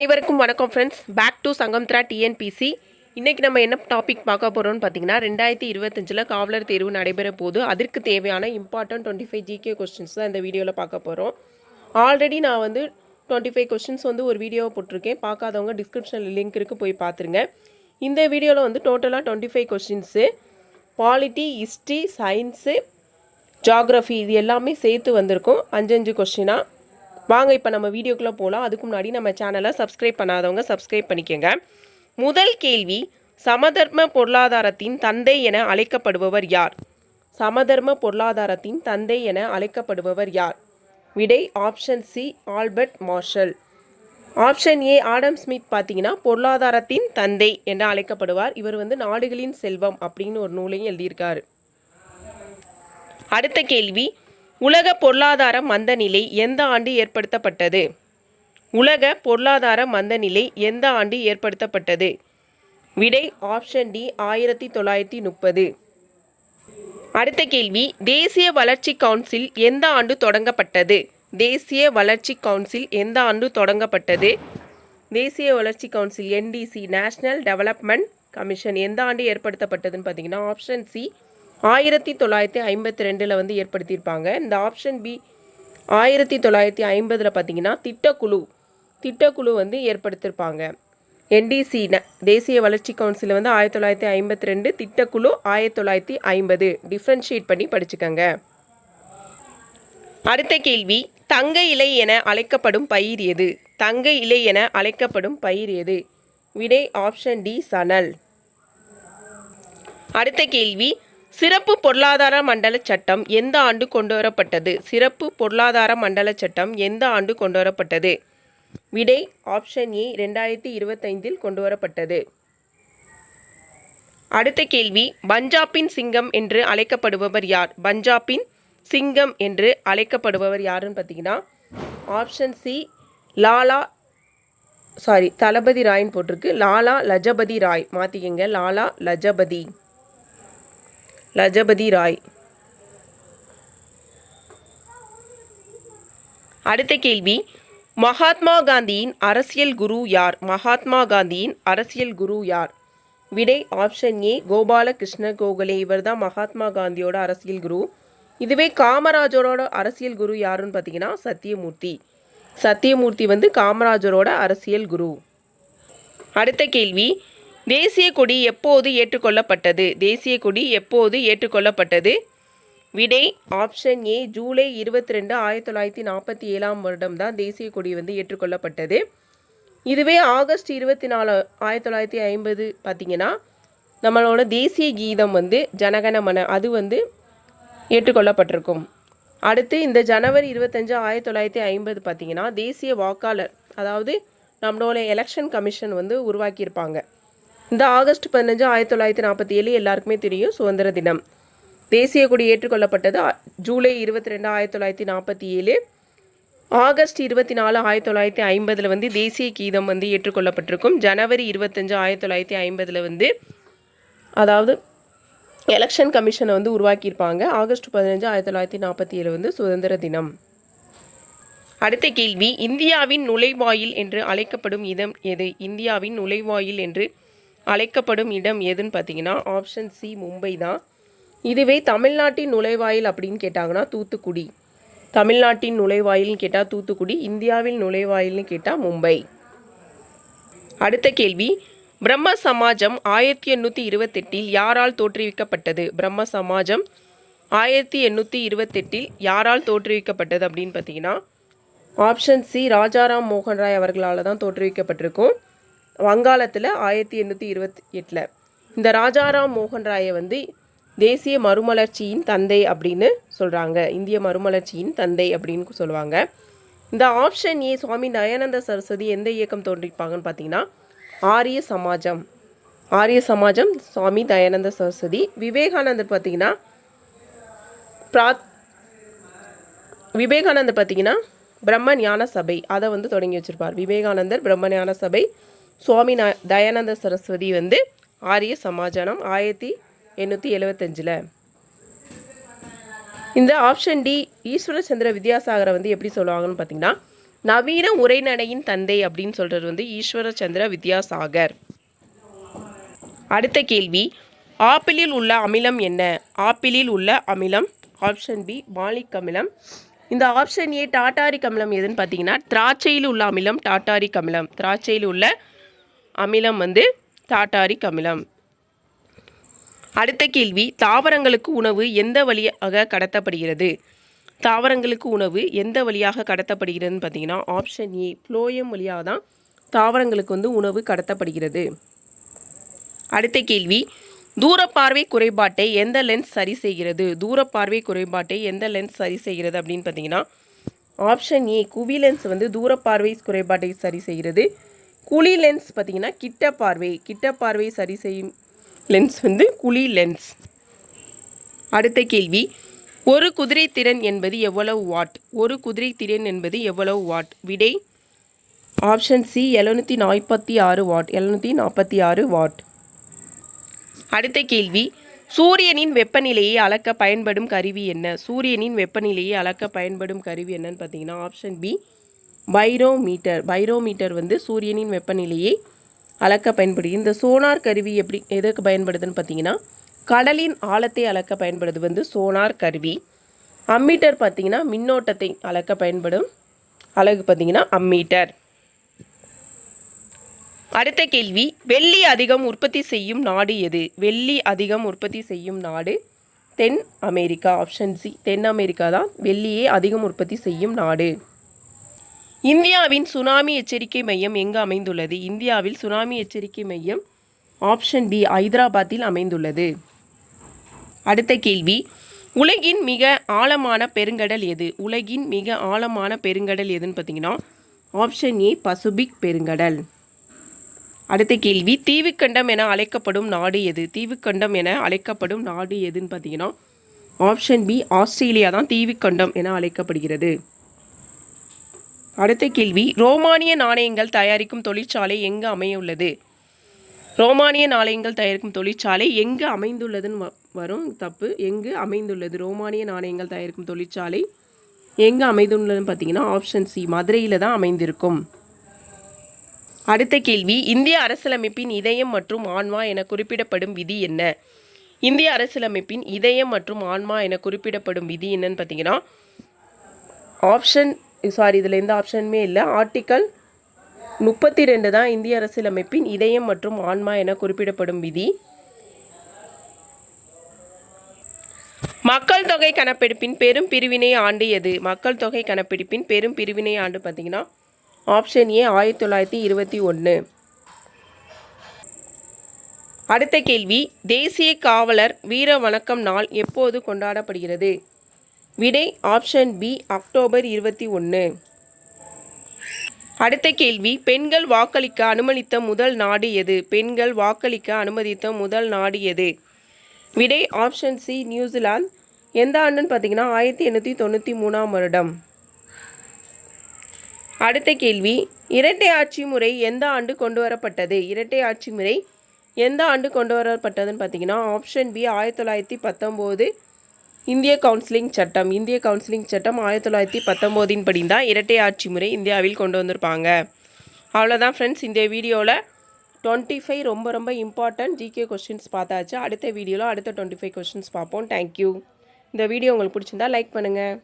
அனைவருக்கும் வணக்கம் friends back to Sanghamitra TNPSC இன்றைக்கி நம்ம என்ன டாபிக் பார்க்க போகிறோம்னு பார்த்தீங்கன்னா ரெண்டாயிரத்தி இருபத்தஞ்சில் காவலர் தேர்வு நடைபெற போது அதற்கு தேவையான important twenty five GK questions தான் இந்த வீடியோவில் பார்க்க போகிறோம் ஆல்ரெடி நான் வந்து டுவெண்ட்டி ஃபைவ் கொஸ்டின்ஸ் வந்து ஒரு வீடியோவை போட்டிருக்கேன். பார்க்காதவங்க டிஸ்கிரிப்ஷனில் லிங்க் இருக்குது போய் பார்த்துருங்க. இந்த வீடியோவில் வந்து டோட்டலாக twenty five questions polity history science geography இது எல்லாமே சேர்த்து வந்திருக்கும். அஞ்சு அஞ்சு கொஸ்டினாக வாங்க இப்போ நம்ம வீடியோக்குள்ளே போகலாம் அதுக்கு முன்னாடி நம்ம சேனலை சப்ஸ்கிரைப் பண்ணாதவங்க சப்ஸ்கிரைப் பண்ணிக்கோங்க. முதல் கேள்வி சமதர்ம பொருளாதாரத்தின் தந்தை என அழைக்கப்படுபவர் யார்? சமதர்ம பொருளாதாரத்தின் தந்தை என அழைக்கப்படுபவர் யார்? விடை option C Albert Marshall. Option A Adam Smith பார்த்தீங்கன்னா பொருளாதாரத்தின் தந்தை என்று அழைக்கப்படுவார். இவர் வந்து நாடுகளின் செல்வம் அப்படின்னு ஒரு நூலையும் எழுதியிருக்காரு. அடுத்த கேள்வி உலக பொருளாதார மந்தநிலை எந்த ஆண்டு ஏற்படுத்தப்பட்டது? உலக பொருளாதார மந்தநிலை எந்த ஆண்டு ஏற்படுத்தப்பட்டது? விடை ஆப்ஷன் டி ஆயிரத்தி தொள்ளாயிரத்தி முப்பது. அடுத்த கேள்வி தேசிய வளர்ச்சி கவுன்சில் எந்த ஆண்டு தொடங்கப்பட்டது? தேசிய வளர்ச்சி கவுன்சில் எந்த ஆண்டு தொடங்கப்பட்டது? தேசிய வளர்ச்சி council NDC National Development Commission எந்த ஆண்டு ஏற்படுத்தப்பட்டதுன்னு பார்த்தீங்கன்னா ஆப்ஷன் சி ஆயிரத்தி தொள்ளாயிரத்தி ஐம்பத்தி ரெண்டில் வந்து ஏற்படுத்தியிருப்பாங்க. இந்த ஆப்ஷன் பி ஆயிரத்தி தொள்ளாயிரத்தி ஐம்பதில் பார்த்தீங்கன்னா திட்டக்குழு திட்டக்குழு வந்து ஏற்படுத்தியிருப்பாங்க. என்டிசி தேசிய வளர்ச்சி கவுன்சில் வந்து ஆயிரத்தி தொள்ளாயிரத்தி ஐம்பத்தி ரெண்டு திட்டக்குழு ஆயிரத்தி தொள்ளாயிரத்தி ஐம்பது. டிஃப்ரென்ஷியேட் பண்ணி படிச்சுக்கோங்க. அடுத்த கேள்வி தங்க இலை என அழைக்கப்படும் பயிர் எது? தங்க இலை என அழைக்கப்படும் பயிர் எது? விடை ஆப்ஷன் டி சணல். அடுத்த கேள்வி சிறப்பு பொருளாதார மண்டல சட்டம் எந்த ஆண்டு கொண்டு வரப்பட்டது சிறப்பு பொருளாதார மண்டல சட்டம் எந்த ஆண்டு கொண்டு வரப்பட்டது விடை ஆப்ஷன் ஏ ரெண்டாயிரத்தி இருபத்தைந்தில் கொண்டு வரப்பட்டது அடுத்த கேள்வி பஞ்சாபின் சிங்கம் என்று அழைக்கப்படுபவர் யார்? பஞ்சாபின் சிங்கம் என்று அழைக்கப்படுபவர் யாருன்னு பார்த்தீங்கன்னா ஆப்ஷன் சி லாலா சாரி தளபதி ராய்ன்னு போட்டிருக்கு. லாலா லஜபதி ராய். மாற்றிக்கங்க லாலா லஜபதி. லஜபதி ராய். அடுத்த கேள்வி மகாத்மா காந்தியின் அரசியல் குரு யார்? மகாத்மா காந்தியின் அரசியல் குரு யார்? விடை ஆப்ஷன் ஏ கோபாலகிருஷ்ண கோகலே. இவர் தான் மகாத்மா காந்தியோட அரசியல் குரு. இதுவே காமராஜரோட அரசியல் குரு யாருன்னு பார்த்தீங்கன்னா சத்தியமூர்த்தி. சத்தியமூர்த்தி வந்து காமராஜரோட அரசியல் குரு. அடுத்த கேள்வி தேசிய கொடி எப்போது ஏற்றுக்கொள்ளப்பட்டது? தேசிய கொடி எப்போது ஏற்றுக்கொள்ளப்பட்டது? விடை ஆப்ஷன் ஏ ஜூலை இருபத்தி ரெண்டு ஆயிரத்தி தொள்ளாயிரத்தி நாற்பத்தி ஏழாம் வருடம் தான் தேசிய கொடி வந்து ஏற்றுக்கொள்ளப்பட்டது. இதுவே ஆகஸ்ட் இருபத்தி நாலு ஆயிரத்தி தொள்ளாயிரத்தி ஐம்பது பார்த்தீங்கன்னா நம்மளோட தேசிய கீதம் வந்து ஜனகணமன அது வந்து ஏற்றுக்கொள்ளப்பட்டிருக்கும். அடுத்து இந்த ஜனவரி இருபத்தஞ்சு ஆயிரத்தி தொள்ளாயிரத்தி ஐம்பது பார்த்தீங்கன்னா தேசிய வாக்காளர் அதாவது நம்மளோட எலெக்ஷன் கமிஷன் வந்து உருவாக்கியிருப்பாங்க. இந்த ஆகஸ்ட் பதினஞ்சு ஆயிரத்தி தொள்ளாயிரத்தி நாற்பத்தி ஏழு எல்லாருக்குமே தெரியும் சுதந்திர தினம். தேசிய கொடி ஏற்றுக்கொள்ளப்பட்டது ஜூலை இருபத்தி ரெண்டு ஆயிரத்தி தொள்ளாயிரத்தி நாற்பத்தி ஏழு. ஆகஸ்ட் இருபத்தி நாலு ஆயிரத்தி தொள்ளாயிரத்தி ஐம்பதில் வந்து தேசிய கீதம் வந்து ஏற்றுக்கொள்ளப்பட்டிருக்கும். ஜனவரி இருபத்தஞ்சு ஆயிரத்தி தொள்ளாயிரத்தி ஐம்பதில் வந்து அதாவது எலெக்ஷன் கமிஷனை வந்து உருவாக்கியிருப்பாங்க. ஆகஸ்ட் பதினஞ்சு ஆயிரத்தி தொள்ளாயிரத்தி நாற்பத்தி ஏழு வந்து சுதந்திர தினம். அடுத்த கேள்வி இந்தியாவின் நுழைவாயில் என்று அழைக்கப்படும் இதம் எது? இந்தியாவின் நுழைவாயில் என்று அழைக்கப்படும் இடம் எதுன்னு பார்த்தீங்கன்னா ஆப்ஷன் சி மும்பை தான். இதுவே தமிழ்நாட்டின் நுழைவாயில் அப்படின்னு கேட்டாங்கன்னா தூத்துக்குடி. தமிழ்நாட்டின் நுழைவாயில்னு கேட்டால் தூத்துக்குடி இந்தியாவில் நுழைவாயில்னு கேட்டால் மும்பை. அடுத்த கேள்வி. பிரம்ம சமாஜம் ஆயிரத்தி எண்ணூற்றி இருபத்தெட்டில் யாரால் தோற்றுவிக்கப்பட்டது? பிரம்ம சமாஜம் ஆயிரத்தி எண்ணூற்றி இருபத்தெட்டில் யாரால் தோற்றுவிக்கப்பட்டது அப்படின்னு பார்த்தீங்கன்னா ஆப்ஷன் சி ராஜாராம் மோகன் ராய் அவர்களால் தான் தோற்றுவிக்கப்பட்டிருக்கும். வங்காளத்தில் ஆயிரத்தி எண்ணூற்றி இருபத்தி எட்டில். இந்த ராஜாராம் மோகன் ராயை வந்து தேசிய மறுமலர்ச்சியின் தந்தை அப்படின்னு சொல்கிறாங்க இந்திய மறுமலர்ச்சியின் தந்தை அப்படின்னு சொல்லுவாங்க. இந்த ஆப்ஷன் ஏ சுவாமி தயானந்த சரஸ்வதி எந்த இயக்கம் தோன்றிருப்பாங்கன்னு பார்த்தீங்கன்னா ஆரிய சமாஜம். ஆரிய சமாஜம் சுவாமி தயானந்த சரஸ்வதி. விவேகானந்தர் பார்த்தீங்கன்னா பிரா விவேகானந்தர் பார்த்தீங்கன்னா பிரம்ம ஞான சபை. அதை வந்து தொடங்கி வச்சுருப்பார். விவேகானந்தர் பிரம்ம ஞான சபை. சுவாமி ந தயானந்த சரஸ்வதி வந்து ஆரிய சமாஜானம் ஆயிரத்தி எண்ணூற்றி எழுவத்தஞ்சில். இந்த ஆப்ஷன் டி ஈஸ்வர சந்திர வித்யாசாகரை வந்து எப்படி சொல்லுவாங்கன்னு பார்த்தீங்கன்னா நவீன உரைநடையின் தந்தை அப்படின்னு சொல்கிறது வந்து ஈஸ்வரச்சந்திர வித்யாசாகர். அடுத்த கேள்வி ஆப்பிளில் உள்ள அமிலம் என்ன? ஆப்பிளில் உள்ள அமிலம் ஆப்ஷன் பி மாலிக் அமிலம். இந்த ஆப்ஷன் ஏ டாட்டாரிக் அமிலம் எதுன்னு பார்த்தீங்கன்னா திராட்சையில் உள்ள அமிலம் டாட்டாரிக் அமிலம். திராட்சையில் உள்ள அமிலம் வந்து டாட்டாரிக் அமிலம் அடுத்த கேள்வி தாவரங்களுக்கு உணவு எந்த வழியாக கடத்தப்படுகிறது? தாவரங்களுக்கு உணவு எந்த வழியாக கடத்தப்படுகிறதுன்னு பார்த்தீங்கன்னா ஆப்ஷன் ஏ ஃப்ளோயம் வழியாக தான் தாவரங்களுக்கு வந்து உணவு கடத்தப்படுகிறது. அடுத்த கேள்வி தூரப்பார்வை குறைபாட்டை எந்த லென்ஸ் சரி செய்கிறது? தூரப்பார்வை குறைபாட்டை எந்த லென்ஸ் சரி செய்கிறது அப்படின்னு பார்த்தீங்கன்னா ஆப்ஷன் ஏ குவி லென்ஸ் வந்து தூரப்பார்வை குறைபாட்டை சரி செய்கிறது. குழி லென்ஸ் பார்த்தீங்கன்னா கிட்ட பார்வை கிட்ட பார்வை சரி செய்யும் லென்ஸ் வந்து குழி லென்ஸ் அடுத்த கேள்வி ஒரு குதிரை திறன் என்பது எவ்வளவு வாட் ஒரு குதிரை திறன் என்பது எவ்வளவு வாட் விடை ஆப்ஷன் சி எழுநூற்றி நாற்பத்தி ஆறு வாட் எழுநூற்றி நாற்பத்தி ஆறு வாட் அடுத்த கேள்வி சூரியனின் வெப்பநிலையை அளக்க பயன்படும் கருவி என்ன? சூரியனின் வெப்பநிலையை அளக்க பயன்படும் கருவி என்னன்னு பார்த்தீங்கன்னா ஆப்ஷன் பி பைரோமீட்டர். பைரோமீட்டர் வந்து சூரியனின் வெப்பநிலையை அளக்க பயன்படுது. இந்த சோனார் கருவி எப்படி எதுக்கு பயன்படுதுன்னு பார்த்தீங்கன்னா கடலின் ஆழத்தை அளக்க பயன்படுது. வந்து சோனார் கருவி. அம்மீட்டர் பார்த்தீங்கன்னா மின்னோட்டத்தை அளக்க பயன்படும் அழகு பார்த்தீங்கன்னா அம்மீட்டர். அடுத்த கேள்வி வெள்ளி அதிகம் உற்பத்தி செய்யும் நாடு எது? வெள்ளி அதிகம் உற்பத்தி செய்யும் நாடு தென் அமெரிக்கா. ஆப்ஷன் சி தென் அமெரிக்கா தான். வெள்ளியே அதிகம் உற்பத்தி செய்யும் நாடு. இந்தியாவின் சுனாமி எச்சரிக்கை மையம் எங்கு அமைந்துள்ளது? இந்தியாவில் சுனாமி எச்சரிக்கை மையம் ஆப்ஷன் பி ஐதராபாத்தில் அமைந்துள்ளது. அடுத்த கேள்வி. உலகின் மிக ஆழமான பெருங்கடல் எது? உலகின் மிக ஆழமான பெருங்கடல் எதுன்னு பார்த்தீங்கன்னா ஆப்ஷன் ஏ பசுபிக் பெருங்கடல். அடுத்த கேள்வி. தீவுக்கண்டம் என அழைக்கப்படும் நாடு எது? தீவுக்கண்டம் என அழைக்கப்படும் நாடு எதுன்னு பார்த்தீங்கன்னா ஆப்ஷன் பி ஆஸ்திரேலியா தான் தீவுக்கண்டம் என அழைக்கப்படுகிறது. அடுத்த கேள்வி ரோமானிய நாணயங்கள் தயாரிக்கும் தொழிற்சாலை எங்கு அமையுள்ளது ரோமானிய நாணயங்கள் தயாரிக்கும் தொழிற்சாலை எங்கு அமைந்துள்ளதுன்னு வ- வரும் தப்பு. எங்கு அமைந்துள்ளது? ரோமானிய நாணயங்கள் தயாரிக்கும் தொழிற்சாலை எங்கு அமைந்துள்ளதுன்னு பார்த்தீங்கன்னா ஆப்ஷன் சி மதுரையில் தான் அமைந்திருக்கும். அடுத்த கேள்வி இந்திய அரசியலமைப்பின் இதயம் மற்றும் ஆன்மா என குறிப்பிடப்படும் விதி என்ன? இந்திய அரசியலமைப்பின் இதயம் மற்றும் ஆன்மா என குறிப்பிடப்படும் விதி என்னன்னு பார்த்தீங்கன்னா ஆப்ஷன் சாரி இதில் எந்த ஆப்ஷனுமே இல்லை. ஆர்டிக்கல் முப்பத்தி ரெண்டு தான் இந்திய அரசியலமைப்பின் இதயம் மற்றும் ஆன்மா என குறிப்பிடப்படும் விதி. மக்கள் தொகை கணப்பெடுப்பின் பெரும் பிரிவினை ஆண்டு எது? மக்கள் தொகை கணப்பெடுப்பின் பெரும் பிரிவினை ஆண்டு பார்த்தீங்கன்னா ஆப்ஷன் ஏ ஆயிரத்தி தொள்ளாயிரத்தி இருபத்தி ஒன்று அடுத்த கேள்வி தேசிய காவலர் வீர வணக்கம் நாள் எப்போது கொண்டாடப்படுகிறது? விடை ஆப்ஷன் பி அக்டோபர் இருபத்தி ஒன்று அடுத்த கேள்வி பெண்கள் வாக்களிக்க அனுமதித்த முதல் நாடு எது? பெண்கள் வாக்களிக்க அனுமதித்த முதல் நாடு எது? விடை ஆப்ஷன் சி நியூசிலாந்து. எந்த ஆண்டுன்னு பார்த்தீங்கன்னா ஆயிரத்தி எண்ணூற்றி தொண்ணூற்றி மூணாம் வருடம். அடுத்த கேள்வி இரட்டை ஆட்சி முறை எந்த ஆண்டு கொண்டு வரப்பட்டது? இரட்டை ஆட்சி முறை எந்த ஆண்டு கொண்டு வரப்பட்டதுன்னு பார்த்தீங்கன்னா ஆப்ஷன் பி ஆயிரத்தி தொள்ளாயிரத்தி பத்தொம்போது. இந்திய கவுன்சிலிங் சட்டம். இந்திய கவுன்சிலிங் சட்டம் ஆயிரத்தி தொள்ளாயிரத்தி பத்தொம்போதின் படி தான் இரட்டை ஆட்சி முறை இந்தியாவில் கொண்டு வந்திருப்பாங்க. அவ்வளோதான் ஃப்ரெண்ட்ஸ் இந்த வீடியோவில் டுவெண்ட்டி ஃபைவ் ரொம்ப ரொம்ப இம்பார்ட்டன்ட் ஜிகே கொஸ்டின்ஸ் பார்த்தாச்சு. அடுத்த வீடியோவில் அடுத்த டுவெண்ட்டி ஃபைவ் கொஸ்டின்ஸ் பார்ப்போம் தேங்க்யூ இந்த வீடியோ உங்களுக்கு பிடிச்சிருந்தா லைக் பண்ணுங்கள்